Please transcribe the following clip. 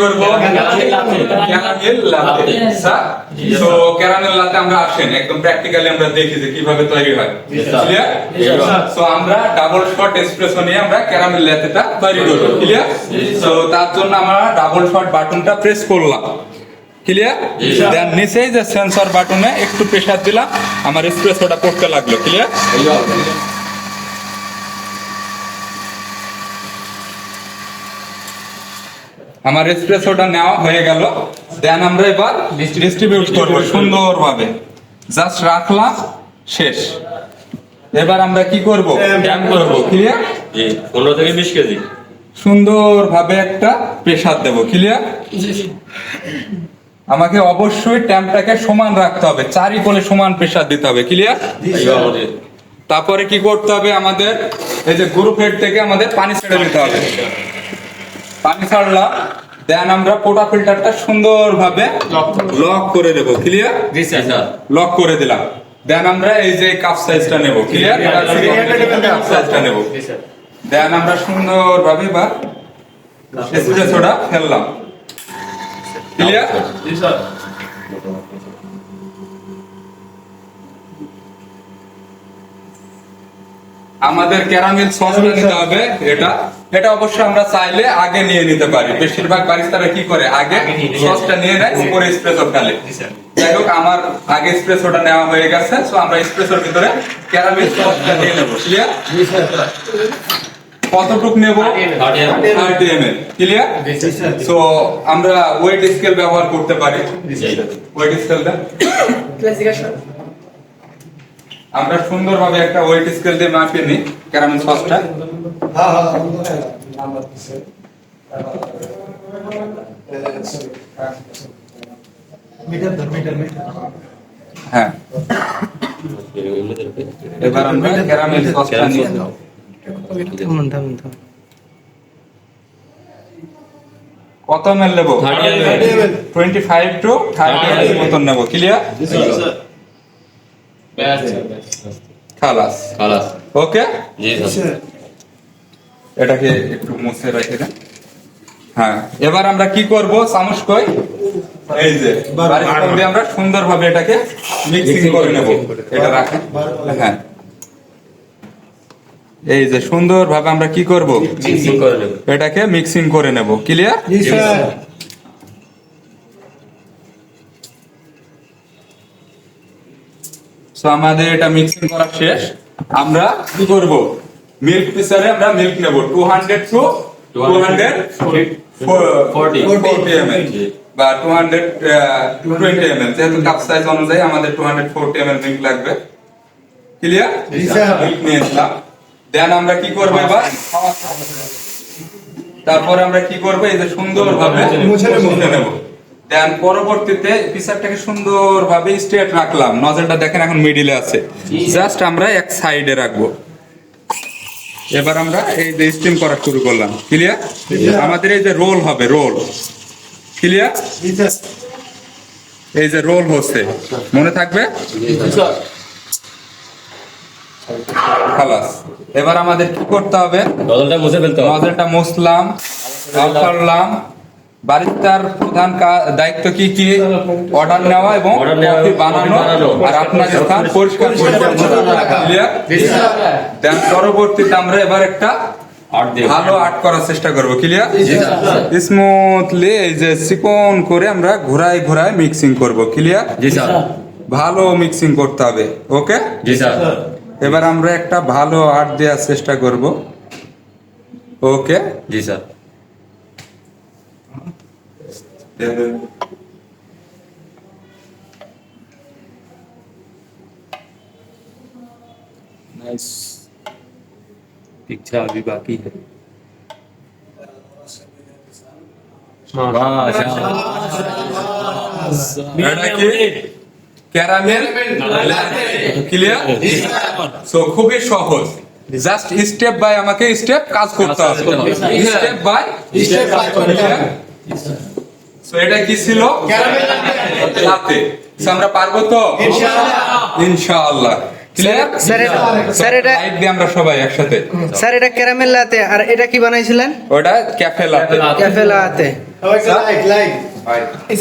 করব caramel latte sir তো caramel latte আমরা আসেন। একদম প্র্যাকটিক্যালি আমরা দেখি যে কীভাবে তৈরি হয়। ক্লিয়ার সো আমরা ডাবল শট এসপ্রেসো নিয়ে আমরা ক্যারামেল লাতেটা তৈরি করব। ক্লিয়ার সো তার জন্য আমরা ডাবল শট বাটনটা প্রেস করলাম। ক্লিয়ার দেন নিচেই যে সেন্সর বাটনে একটু প্রেসার দিলাম আমার এসপ্রেসোটা পড়তে লাগল। ক্লিয়ার আমার এসপ্রেসোটা নেওয়া হয়ে গেল। দেন আমরা এবার ডিস্ট্রিবিউট করব সুন্দরভাবে। জাস্ট রাখলাম শেষ। এবার আমরা কি করব? ড্যাম করব। ক্লিয়ার জি পনেরো থেকে বিশ কেজি। সুন্দরভাবে একটা প্রেসার দেব ক্লিয়ার আমাকে অবশ্যই ট্যাম্পটাকে সমান রাখতে হবে চারি কোণে সমান প্রেসার দিতে হবে ক্লিয়ার তারপরে কি করতে হবে আমাদের? এই যে গ্রুপ হেড থেকে আমাদের পানি ছেড়ে দিতে হবে। পানি ছাড়লাম দেন আমরা পোটা ফিল্টারটা সুন্দর ভাবে লক করে দেবো। ক্লিয়ার জি স্যার। লক করে দিলাম। দেন আমরা এই যে কাপ সাইজটা নেব। ক্লিয়ার কাপ সাইজটা নেব। দেন আমরা সুন্দর সুন্দরভাবে বা এসপ্রেসোটা ফেললাম। ক্লিয়ার আমাদের ক্যারামেল সসটা নিতে হবে এটা। এটা অবশ্যই আমরা চাইলে আগে নিয়ে নিতে পারি। বেশিরভাগ বারিস্তারা কি করে? আগে সসটা নিয়ে নেয় উপরে স্প্রেসো ফেলে যাই হোক আমার আগে স্প্রেসোটা নেওয়া হয়ে গেছে সো আমরা স্প্রেসোর ভিতরে ক্যারামেল সসটা নিয়ে নেব। ক্লিয়ার কতটুক নেব? Thirty M L clear so আমরা ওয়েট স্কেল ব্যবহার করতে পারি। ওয়েট স্কেলটা আমরা সুন্দরভাবে একটা ওয়েট স্কেল দিয়ে মাপিয়ে নিই ক্যারামেল সসটা। হ্যাঁ এবার আমরা ক্যারামেল সসটা নিয়ে কত এমএল নেব? 30 ml twenty five to thirty মতন নেব। ক্লিয়ার খালাস। খালাস। ওকে? জি স্যার। এটাকে একটু মুছে রেখে দেন। হ্যাঁ এবার আমরা কি করব? চামচ কই? এই যে সঙ্গে আমরা সুন্দরভাবে এটাকে মিক্সিং করে নেব। এটা রাখেন। হ্যাঁ। এই যে সুন্দরভাবে আমরা কি করব? মিক্সিং করে নেব। এটাকে মিক্সিং করে নেব। ক্লিয়ার সো আমাদের এটা মিক্সিং করা শেষ। আমরা কি করব? মিল্ক পিসারে আমরা মিল্ক নেব। Two hundred to two hundred Forty. বা টু হান্ড্রেড টোয়েন্টি যেহেতু কাপ সাইজ অনুযায়ী আমাদের two hundred forty ML milk লাগবে। ক্লিয়ার মিল্ক নিয়ে নিলাম দেন আমরা কি করব এবার? তারপরে আমরা কি করব? এই যে সুন্দরভাবে মুছে নেব। দেন পরবর্তীতে পিসারটাকে সুন্দরভাবে স্ট্রেট রাখলাম। নজলটা দেখেন এখন মিডিলে আছে। জাস্ট আমরা এক সাইডে রাখব। এবার আমরা এই যে স্টিম করা শুরু করলাম। ক্লিয়ার আমাদের এই যে রোল হবে রোল ক্লিয়ার এই যে রোল হচ্ছে। মনে থাকবে? খালাস। এবার আমাদের কি করতে হবে? নজলটা মুছে ফেলতে হবে। নজলটা মুছলাম করলাম। বারিস্তার প্রধান দায়িত্ব কি কি অর্ডার নেওয়া এবং বানানো আর আপনার স্থান পরিষ্কার দেন পরবর্তীতে আমরা এবার একটা ভালো আর্ট করার চেষ্টা করব। ক্লিয়ার স্মুথলি এই যে চিকন করে আমরা ঘোরায় ঘোরায় মিক্সিং করব। ক্লিয়ার জি স্যার ভালো মিক্সিং করতে হবে। ওকে জি স্যার এবার আমরা একটা ভালো আর্ট দেওয়ার চেষ্টা করব। ওকে জি স্যার नाइस पिक्चर अभी बाकी है এটা কি ক্যারামেল ক্লিয়ার সো খুবই সহজ জাস্ট স্টেপ বাই আমাকে স্টেপ কাজ করতে হবে স্টেপ বাই স্টেপ সো এটা কি ছিল? লাতে আমরা পারব তো? ইনশাআল্লাহ। স্যার এটা- আমরা সবাই একসাথে। স্যার এটা ক্যারামেল লাতে আর এটা কি বানাইছিলেন? ওটা cafe latte. Cafe latte. Like like এই